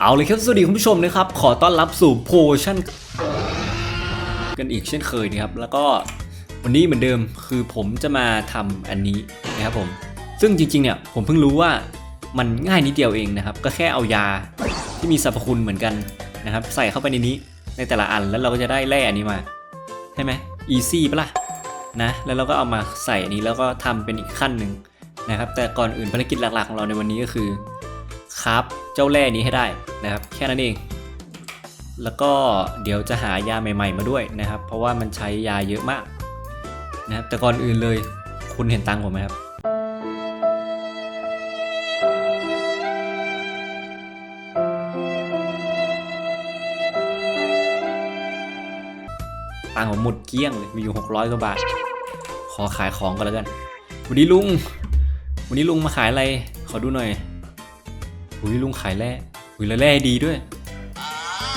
เอาเลยครับสวัสดีคุณผู้ชมนะครับ ขอต้อนรับสู่โพชั่นกันอีกเช่นเคยนะครับ แล้วก็วันนี้เหมือนเดิมคือผมจะมาทำอันนี้นะครับผม ซึ่งจริงๆเนี่ยผมเพิ่งรู้ว่ามันง่ายนิดเดียวเองนะครับ ก็แค่เอายาที่มีสรรพคุณเหมือนกันนะครับ ใส่เข้าไปในนี้ในแต่ละอันแล้วเราก็จะได้แร่อันนี้มาใช่ไหมอีซี่ปะล่ะนะแล้วเราก็เอามาใส่อันนี้แล้วก็ทำเป็นอีกขั้นหนึ่งนะครับ แต่ก่อนอื่นภารกิจหลักๆของเราในวันนี้ก็คือ ครับเจ้าแร่นี้ให้ได้นะครับ แค่นั้นเอง แล้วก็เดี๋ยวจะหายาใหม่ ๆ มาด้วยนะครับ เพราะว่ามันใช้ยาเยอะมากนะครับแต่ก่อนอื่นเลยคุณเห็นตังผมไหมครับตังผมหมดเกลี้ยงเลยมีอยู่ 600กว่าบาท ขอขายของก่อนแล้วกัน วันนี้ลุง วันนี้ลุงมาขายอะไร ขอดูหน่อย อุ้ยลุงขายแร่อุ้ยแล้วแร่ดีด้วย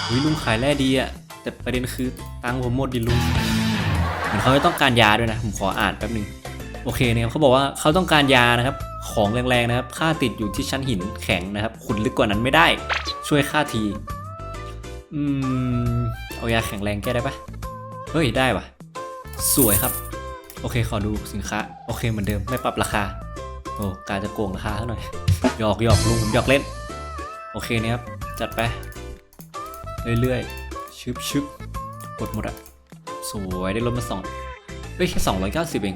อุ้ยลุงขายแร่ดีอะแต่ประเด็นคือตังค์ผมหมดดิลุงเหมือนเขาไม่ต้องการยาด้วยนะ ผมขออ่านแป๊บนึงโอเคนะครับเขาบอกว่าเขาต้องการยานะครับของแรงๆนะครับค่าติดอยู่ที่ชั้นหินแข็งนะครับขุดลึกกว่านั้นไม่ได้ ช่วยค่าทีอืมเอายาแข็งแรงแก้ได้ปะเฮ้ยได้ว่ะสวยครับ โอเคขอดูสินค้า โอเคเหมือนเดิมไม่ปรับราคา โอ้การจะโกงราคาเขาหน่อยหยอกหยอกลุงผมหยอกเล่น โอเคนะครับ จัดไป เรื่อยๆ ชึบชึบกดหมดอะสวยได้ลดมาสองเฮ้ยแค่สองร้อยเก้าสิบเอง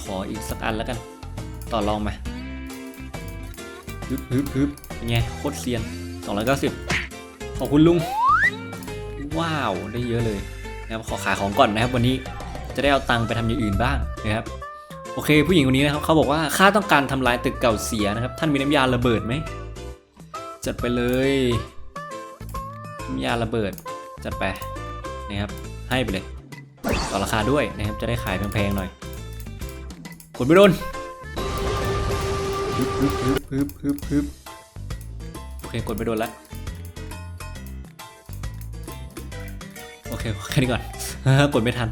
ขออีกสักอันแล้วกัน ต่อรองมาฮึบฮึบฮึบเป็นไงโคตรเซียนสองร้อยเก้าสิบขอบคุณลุง ว้าวได้เยอะเลยนะครับขอขายของก่อนนะครับวันนี้จะได้เอาตังค์ไปทำอย่างอื่นบ้างนะครับโอเคผู้หญิงคนนี้นะครับเขาบอกว่าข้าต้องการทำลายตึกเก่าเสียนะครับ ท่านมีน้ำยาระเบิดไหม จัดไปเลยน้ำยาระเบิดจัดไปนะครับให้ไปเลยต่อราคาด้วยนะครับจะได้ขายแพงๆหน่อยกดไม่โดนฮึบฮึบฮึบฮึบฮึบโอเคกดไม่โดนแล้วโอเคแค่นี้ก่อนกดไม่ทัน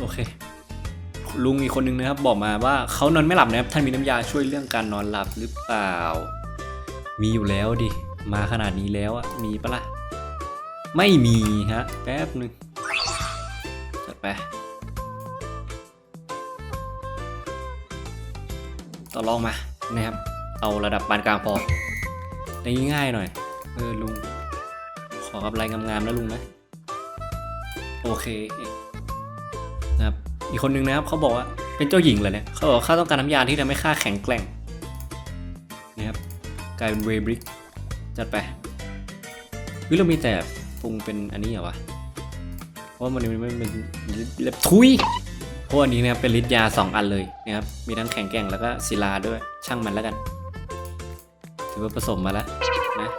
โอเคลุงอีกคนนึงนะครับบอกมาว่าเขานอนไม่หลับนะครับท่านมีน้ำยาช่วยเรื่องการนอนหลับหรือเปล่า มีอยู่แล้วดิ มาขนาดนี้แล้วอะมีปะล่ะ ไม่มีฮะ แป๊บหนึ่งจัดไปต่อรองมานะครับ เอาระดับปานกลางพอได้ง่ายๆหน่อย เออลุง ขอกำไรงามๆนะลุงนะ โอเคนะครับ อีกคนนึงนะครับเขาบอกว่าเป็นเจ้าหญิงเลยเนี่ยเขาบอกว่าเขาต้องการน้ำยาที่ทำให้ข้าแข็งแกร่งนะครับ กลายเป็นเวบริกจัดไปเฮ้ยเรามีแต่ปรุงเป็นอันนี้เหรอวะ เพราะว่ามันไม่เป็นเล็บทุยเพราะอันนี้นะครับเป็นฤทธิ์ยาสองอันเลยนะครับ มีทั้งแข็งแกร่งแล้วก็ศิลาด้วย ช่างมันแล้วกัน ถือว่าผสมมาแล้วนะ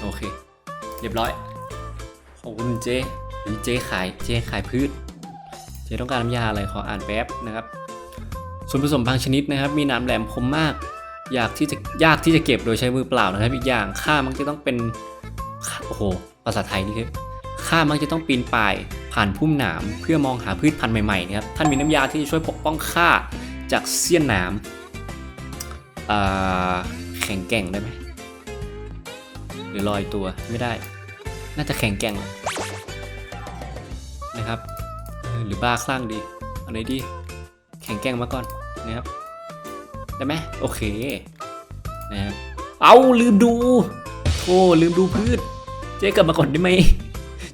โอเค เรียบร้อย ขอบคุณเจหรือเจขาย เจขายพืช เจต้องการน้ำยาอะไรขออ่านแป๊บนะครับ ส่วนผสมบางชนิดนะครับ มีน้ำแหลมคมมากอยากที่จะยากที่จะเก็บโดยใช้มือเปล่านะครับ อีกอย่างข้ามักจะต้องเป็นโอ้โหภาษาไทยนี่คือข้ามักจะต้องปีนป่ายผ่านพุ่มหนามเพื่อมองหาพืชพันธุ์ใหม่ๆนะครับท่านมีน้ำยาที่จะช่วยปกป้องข้าจากเสี้ยนหนามแข็งแกร่งได้ไหมหรือลอยตัวไม่ได้ น่าจะแข็งแกร่งนะครับ หรือบ้าคลั่งดีอะไรดี แข็งแกร่งมาก่อน นะครับได้ไหมโอเคนะครับเอาลืมดูโอ้ลืมดูพืช เจ๊กลับมาก่อนได้ไหม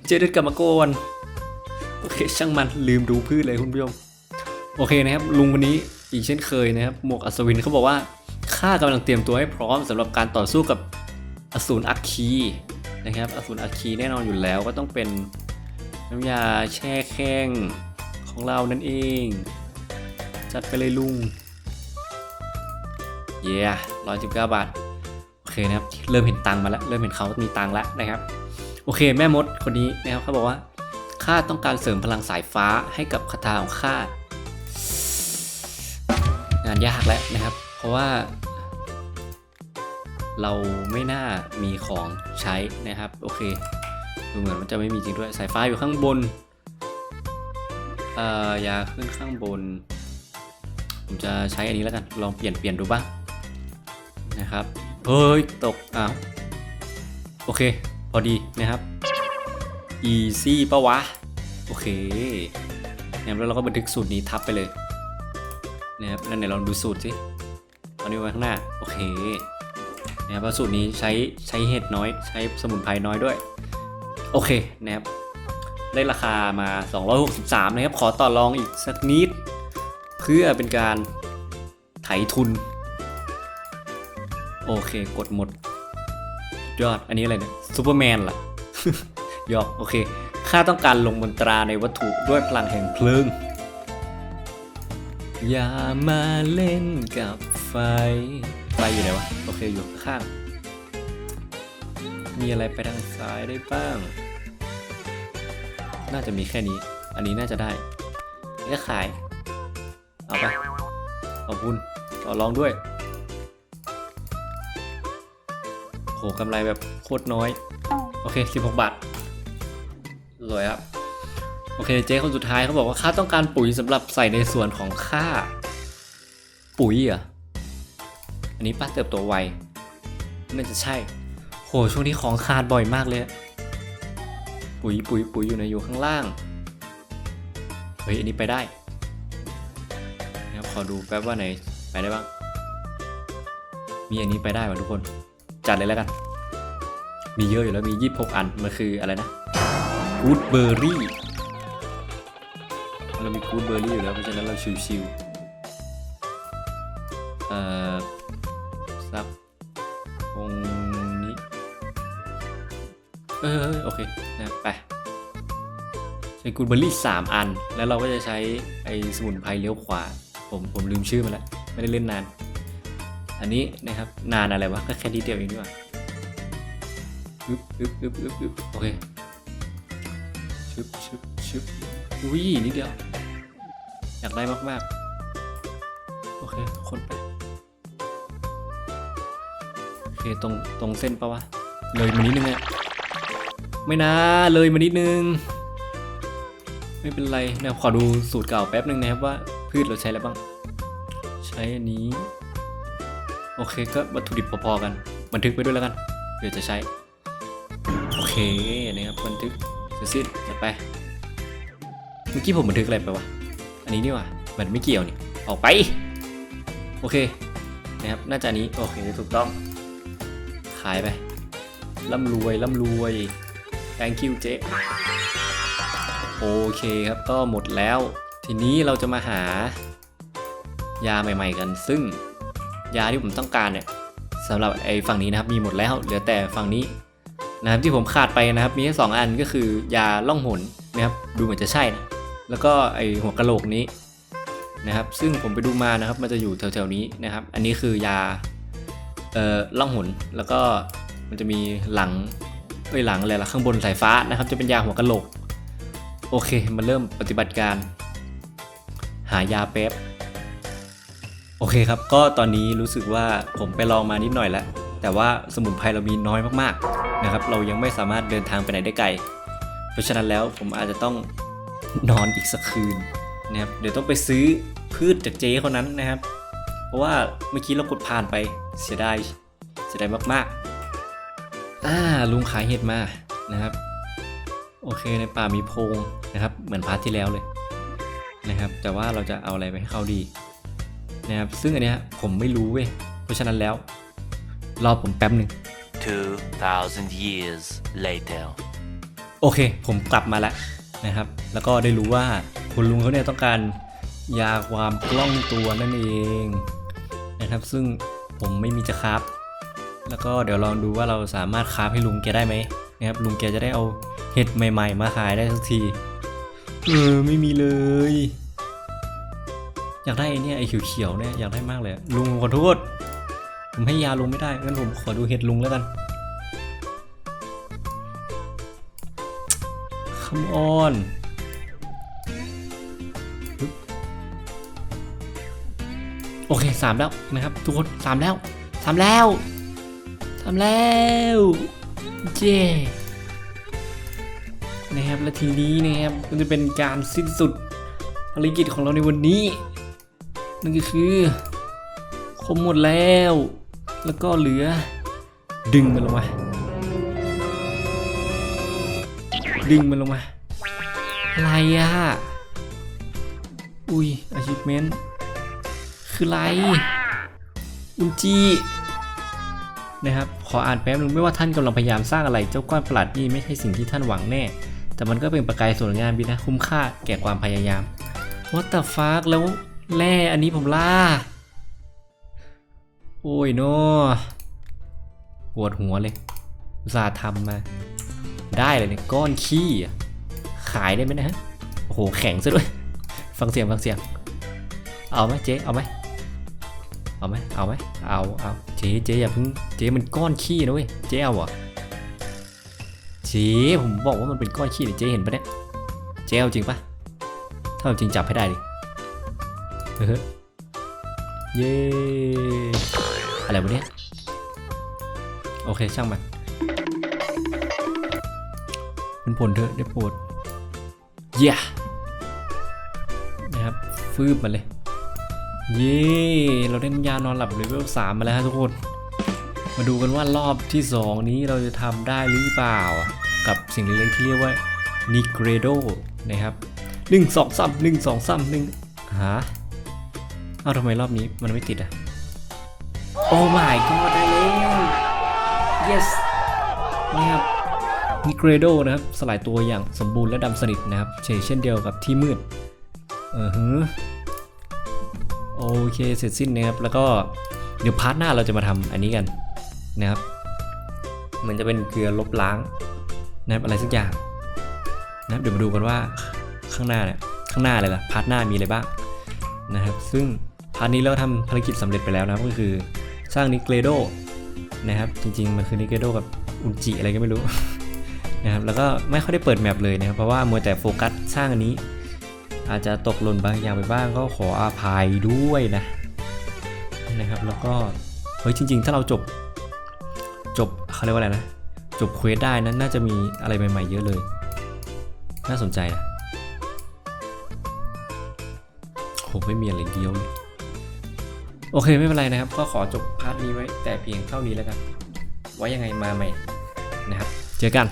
เจ๊เดินกลับมาก่อนโอเคช่างมันลืมดูพืชเลยคุณผู้ชมโอเคนะครับลุงคนนี้อีกเช่นเคยนะครับหมวกอัศวินเขาบอกว่าข้ากำลังเตรียมตัวให้พร้อมสำหรับการต่อสู้กับอสูรอัคคีนะครับอสูรอาคีแน่นอนอยู่แล้วก็ต้องเป็นน้ำยาแช่แข้งของเรานั่นเอง จัดไปเลยลุง เย้ร้อยสิบเก้าบาท โอเคนะครับ เริ่มเห็นตังมาแล้ว เริ่มเห็นเขามีตังแล้วนะครับ โอเค แม่มดคนนี้นะครับเขาบอกว่า ข้าต้องการเสริมพลังสายฟ้าให้กับคาถาของข้า งานยากแล้วนะครับ เพราะว่า เราไม่น่ามีของใช้นะครับ โอเคดูเหมือนมันจะไม่มีจริงด้วย สายฟ้าอยู่ข้างบน เอ่อ ยาขึ้นข้างบน ผมจะใช้อันนี้แล้วกัน ลองเปลี่ยนเปลี่ยนดูบ้างนะครับ เฮ้ย ตก อ้าว โอเค พอดีนะครับ easy ปะวะ โอเคนะครับแล้วเราก็บันทึกสูตรนี้ทับไปเลยนะครับนั่นเดี๋ยวลองดูสูตรสิเอานี้ไว้ข้างหน้า โอเคนะครับแล้วสูตรนี้ใช้ใช้เห็ดน้อย ใช้สมุนไพรน้อยด้วย โอเคนะครับได้ราคามา 263 นะครับ ขอต่อรองอีกสักนิด พื่อเป็นการไถทุน โอเคกดหมด ยอดอันนี้อะไรเนี่ยซูเปอร์แมนเหรอยอกโอเคข้าต้องการลงมนตราในวัตถุด้วยพลังแห่งเพลิง อย่ามาเล่นกับไฟ ไฟอยู่ไหนวะ โอเค อยู่ข้าง มีอะไรไปทางซ้ายได้บ้าง น่าจะมีแค่นี้ อันนี้น่าจะได้นี่ก็ขาย เอาไปขอบคุณต่อรองด้วยโหกำไรแบบโคตรน้อย โอเค 16 บาทสวยครับ โอเคเจ๊คนสุดท้ายเขาบอกว่าข้าต้องการปุ๋ยสำหรับใส่ในส่วนของข้าปุ๋ยเหรอะอันนี้ป้าเติบโตไวน่าจะใช่ โหช่วงนี้ของขาดบ่อยมากเลย ปุ๋ยปุ๋ยปุ๋ยอยู่ในอยู่ข้างล่าง เฮ้ย อันนี้ไปได้ ขอดูแป๊บว่าไหนไปได้บ้าง มีอันนี้ไปได้ป่ะทุกคน จัดเลยแล้วกัน มีเยอะอยู่แล้วมี 26 อัน มันคืออะไรนะกูดเบอร์รี่ เรามีกูดเบอร์รี่อยู่แล้ว เพราะฉะนั้นเราชิวๆเอ่อซับตรงนี้ เออโอเคนะไปใช้กูดเบอร์รี่สามอัน แล้วเราก็จะใช้ไอ้สมุนไพรเลี้ยวขวา ผมผมลืมชื่อมันแล้วไม่ได้เล่นนาน อันนี้นะครับนานอะไรวะก็แค่นิดเดียวเองดีกว่าอึ๊บอึ๊บอึ๊บอึ๊บอึ๊บโอเคชึบชึบชึบอุ้ยนิดเดียว อยากได้มากๆ โอเคคนไปโอเคตรงตรงเส้นปะวะ เลยมานิดนึงอะไม่นะเลยมานิดนึง ไม่เป็นไรนะขอดูสูตรเก่าแป๊บนึงนะครับว่า พืชเราใช้อะไรบ้าง ใช้อันนี้ โอเคก็วัตถุดิบพอๆกัน บันทึกไปด้วยแล้วกันเดี๋ยวจะใช้ โอเคนะครับบันทึกเสร็จสิ้นจัดไป เมื่อกี้ผมบันทึกอะไรไปวะ อันนี้นี่ว่ามันไม่เกี่ยวนี่ออกไป โอเคนะครับน่าจะนนี้ โอเคถูกต้อง ขายไปร่ำรวยร่ำรวย thank you เจ๊โอเคครับก็หมดแล้ว ทีนี้เราจะมาหายาใหม่ ๆ กัน ซึ่งยาที่ผมต้องการเนี่ยสำหรับไอ้ฝั่งนี้นะครับมีหมดแล้ว เหลือแต่ฝั่งนี้นะครับที่ผมขาดไปนะครับ มีแค่สองอันก็คือยาล่องหนนะครับดูเหมือนจะใช่นะแล้วก็ไอหัวกะโหลกนี้นะครับ ซึ่งผมไปดูมานะครับ มันจะอยู่แถวๆนี้นะครับ อันนี้คือยาเอ่อล่องหนแล้วก็มันจะมีหลังเอ้ยหลังอะไรล่ะข้างบนสายฟ้านะครับ จะเป็นยาหัวกะโหลก โอเคมาเริ่มปฏิบัติการายาแป๊บ โอเคครับ ก็ตอนนี้รู้สึกว่าผมไปลองมานิดหน่อยแล้ว แต่ว่าสมุนไพรเรามีน้อยมากๆนะครับ เรายังไม่สามารถเดินทางไปไหนได้ไกล เพราะฉะนั้นแล้วผมอาจจะต้องนอนอีกสักคืนนะครับ เดี๋ยวต้องไปซื้อพืชจากเจ๊คนนั้นนะครับ เพราะว่าเมื่อกี้เรากดผ่านไปเสียดายเสียดายมากๆ อ่าลุงขายเห็ดมานะครับ โอเคในป่ามีโพรงนะครับ เหมือนพาร์ทที่แล้วเลย นะครับ แต่ว่าเราจะเอาอะไรไปให้เขาดีนะครับ ซึ่งอันเนี้ยผมไม่รู้เว้ย เพราะฉะนั้นแล้ว รอผมแป๊บหนึ่ง2,000 years later. โอเค ผมกลับมาแล้วนะครับ แล้วก็ได้รู้ว่าคุณลุงเขาเนี่ยต้องการยาความคล่องตัวนั่นเองนะครับ ซึ่งผมไม่มีจะคราฟแล้วก็เดี๋ยวลองดูว่าเราสามารถคราฟให้ลุงแกได้ไหมนะครับ ลุงแกจะได้เอาเห็ดใหม่ ๆ มาขายได้สักที เออไม่มีเลย อยากได้เนี่ยไอ้เขียวๆเนี่ยอยากได้มากเลยลุงขอโทษผมให้ยาลุงไม่ได้งั้นผมขอดูเห็ดลุงแล้วกัน Come on ปึ๊บโอเคสามแล้วนะครับ ทุกคนสามแล้วสามแล้วสามแล้วเจ นะครับและทีนี้นะครับก็จะเป็นการสิ้นสุดภารกิจของเราในวันนี้ นั่นก็คือคมหมดแล้ว แล้วก็เหลือ ดึงมันลงมา ดึงมันลงมา อะไรอะอุ้ย achievement คืออะไรอุจีนะครับ ขออ่านแป๊บนึงไม่ว่าท่านกำลังพยายามสร้างอะไร เจ้าก้อนประหลาดนี่ไม่ใช่สิ่งที่ท่านหวังแน่ แต่มันก็เป็นประกายสวยงามดีนะ คุ้มค่าแก่ความพยายาม What the fuck แล้วแร่อันนี้ผมล่า โอ้ยโนปวดหัวเลยอุตส่าห์ทำมา ได้เลยเนี่ยก้อนขี้ขายได้ไหมนะฮะ โอ้โห แข็งซะด้วย ฟังเสียงฟังเสียง เอาไหมเจ๊ เอาไหมเอาไหมเอาไหมเอาเอาเจ๊เจ๊อย่าเพิ่งเจ๊มันก้อนขี้นะเว้ย เจ๊เอาเหรอเจ๊ผมบอกว่ามันเป็นก้อนขี้เนี่ยเจ๊เห็นปะเนี่ยเจ๊เอาจริงปะถ้าเอาจริงจับให้ได้ดิเฮ้ยเย้อะไรวะเนี่ยโอเคช่างมันเป็นผลเถอะได้โปรดเย้นะครับฟืบมาเลย เย้เราได้น้ำยานอนหลับเลเวล3มมาแล้วฮะทุกคน มาดูกันว่ารอบที่2นี้เราจะทำได้หรือเปล่า กับสิ่งเล็กๆที่เรียกว่า n i g r e d o นะครับ1 2 3 1 2 3 1หาเอาทำไมรอบนี้มันไม่ติดอะ โอ้ my god ได้แล้ว yes นะครับนิเกรโดนะครับ สลายตัวอย่างสมบูรณ์และดำสนิทนะครับเช่นเช่นเดียวกับที่มืดเออฮึโอเคเสร็จสิ้นนะครับ แล้วก็เดี๋ยวพาร์ทหน้าเราจะมาทำอันนี้กันนะครับ มันจะเป็นเกลือลบล้าง นะครับอะไรสักอย่างนะครับเดี๋ยวมาดูกันว่าข้างหน้าเนี่ยข้างหน้าอะไรล่ะพาร์ทหน้ามีอะไรบ้างนะครับซึ่งพาร์ทนี้เราทำภารกิจสำเร็จไปแล้วนะก็คือสร้างนิเกรโดนะครับจริงๆมันคือนิเกรโดกับอุนจิอะไรก็ไม่รู้นะครับแล้วก็ไม่ค่อยได้เปิดแมปเลยนะครับเพราะว่ามัวแต่โฟกัสสร้างอันนี้ อาจจะตกหล่นบางอย่างไปบ้างก็ขออภัยด้วยนะนะครับแล้วก็เฮ้ยจริง ๆ ถ้าเราจบจบเขาเรียกว่าอะไรนะ จบเควสได้นั้นน่าจะมีอะไรใหม่ ๆ เยอะเลย น่าสนใจนะผมไม่มีอะไรเดียวเลยโอเคไม่เป็นไรนะครับ ก็ขอจบพาร์ทนี้ไว้แต่เพียงเท่านี้แล้วกัน ไว้ยังไงมาใหม่นะครับ เจอกัน